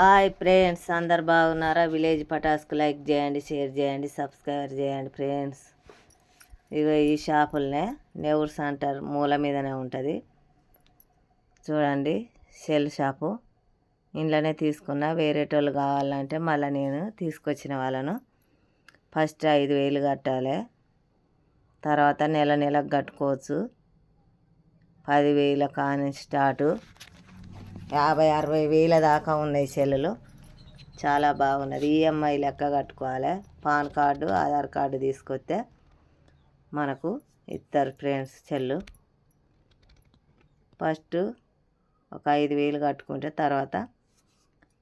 Hi friends అందరు బాగున్నారా? Village పటాస్కు లైక్ చేయండి షేర్ చేయండి సబ్స్క్రైబ్ చేయండి ఫ్రెండ్స్. ఇగో ఈ షాపులనే నెవర్ సెంటర్ మూల మీదనే ఉంటుంది. చూడండి సెల్ షాపు. ఇంట్లోనే తీసుకున్నా వేరేటోళ్ళు కావాలంటే మళ్ళీ నేను తీసుకొచ్చిన వాళ్ళను. ఫస్ట్ ఐదు వేలు కట్టాలి. తర్వాత నెల నెలకు కట్టుకోవచ్చు. పదివేల కానీ స్టార్టు. యాభై అరవై వేల దాకా ఉన్నాయి సెల్లులు. చాలా బాగున్నది. ఈఎంఐ లెక్క కట్టుకోవాలి. పాన్ కార్డు ఆధార్ కార్డు తీసుకొస్తే మనకు ఇస్తారు ఫ్రెండ్స్ సెల్లు. ఫస్ట్ ఒక ఐదు వేలు కట్టుకుంటే తర్వాత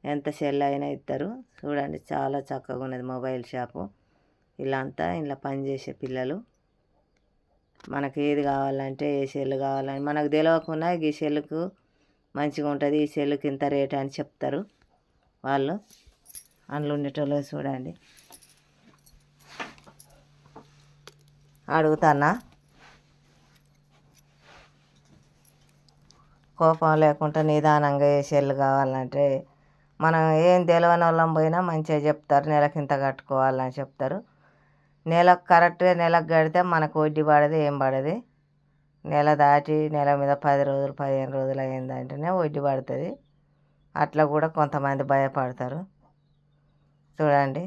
ఎంత సెల్ అయినా ఇస్తారు చూడండి చాలా చక్కగా ఉన్నది మొబైల్ షాపు. ఇలా అంతా ఇలా పనిచేసే పిల్లలు. మనకి ఏది కావాలంటే ఏ సెల్ కావాలని మనకు తెలియకుండా ఈ సెల్కు మంచిగా ఉంటుంది ఈ సెల్లుకి ఇంత రేట్ అని చెప్తారు వాళ్ళు. అందులో ఉండేటోళ్ళు చూడండి. అడుగుతానా? కోపం లేకుండా నిదానంగా ఏ సెల్లు కావాలంటే మనం ఏం తెలియని వాళ్ళం పోయినా మంచిగా చెప్తారు నెలకి ఇంత కట్టుకోవాలని చెప్తారు. నెలకు కరెక్ట్గా నెలకు కడితే మనకు వడ్డీ పడదు ఏం పడదు. నెల దాటి నెల మీద పది రోజులు పదిహేను రోజులు అయిందంటేనే వడ్డీ పడుతుంది. అట్లా కూడా కొంతమంది భయపడతారు. చూడండి.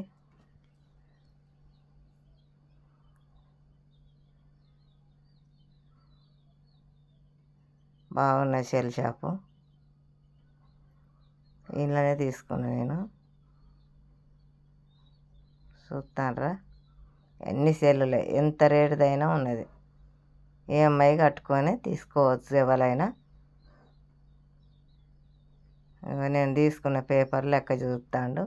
బాగున్నాయి సెల్ షాపు. ఇంట్లోనే తీసుకున్నాను నేను. చూస్తానరా ఎన్ని సెల్లులే ఎంత రేటుదైనా ఉన్నది. ఈఎంఐ కట్టుకొని తీసుకోవచ్చు ఎవరైనా. నేను తీసుకున్న పేపర్ లెక్క చూస్తాడు.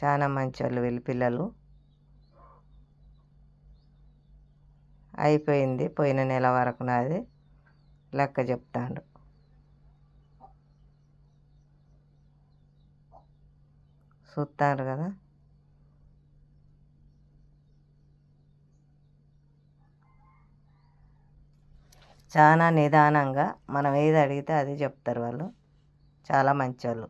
చాలా మంచి వాళ్ళు వీళ్ళు పిల్లలు. అయిపోయింది పోయిన నెల వరకు నాది లెక్క చెప్తాడు. చూస్తారు కదా. చాలా నిదానంగా మనం ఏది అడిగితే అది చెప్తారు వాళ్ళు. చాలా మంచి వాళ్ళు